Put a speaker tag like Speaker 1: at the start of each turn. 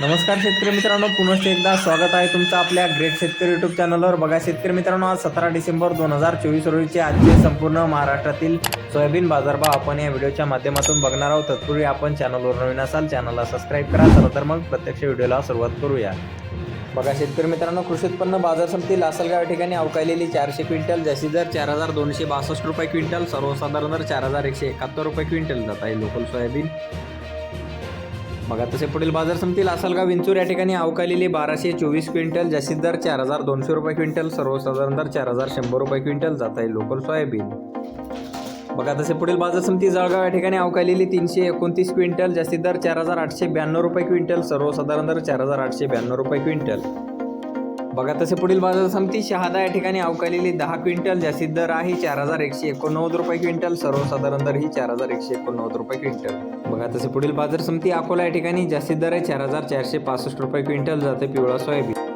Speaker 1: नमस्कार शेतकरी मित्रांनो पुनश्च एकदा स्वागत आहे तुमचं आपल्या ग्रेट शेतकरी युट्यूब चॅनलवर बघा शेतकरी मित्रांनो आज सतरा डिसेंबर दोन हजार चोवीस रोजीचे आजचे संपूर्ण महाराष्ट्रातील सोयाबीन बाजारभाव आपण या व्हिडिओच्या माध्यमातून बघणार आहोत. तत्पूर्वी आपण चॅनलवर नवीन असाल चॅनलला सबस्क्राईब करा. चला तर मग प्रत्यक्ष व्हिडिओला सुरुवात करूया. बघा शेतकरी मित्रांनो कृषी उत्पन्न बाजार समिती लासलगाव या ठिकाणी अवकायलेली चारशे क्विंटल जशी दर चार हजार दोनशे बासष्ट रुपये क्विंटल सर्वसाधारण दर चार हजार एकशे एकाहत्तर रुपये क्विंटल जात आहे लोकल सोयाबीन. बघा तसे पुढील बाजार समिती लासलगाव विंचूर या ठिकाणी अवकालेली बाराशे चोवीस क्विंटल जास्तीत दर चार हजार दोनशे रुपये क्विंटल सर्वसाधारण दर चार हजार शंभर रुपये क्विंटल जात आहे लोकल सोयाबीन. बघा तसे पुढील बाजार समिती जळगाव या ठिकाणी अवकालेली तीनशे एकोणतीस क्विंटल जास्तीत दर चार हजार आठशे ब्याण्णव रुपये क्विंटल सर्वसाधारण दर चार हजार आठशे ब्याण्णव रुपये क्विंटल. बघा तसे पुढील बाजार समिती शहादा या ठिकाणी अवकालेली दहा क्विंटल जास्तीत दर आहे चार हजार एकशे एकोणनव्वद रुपये क्विंटल सर्वसाधारण दर ही चार हजार एकशे एकोणनव्वद रुपये क्विंटल. बघा तसे पुढील बाजार समिती अकोला या ठिकाणी जास्तीत दर आहे चार हजार चारशे पासष्ट रुपये क्विंटल जाते पिवळा सोयाबीन.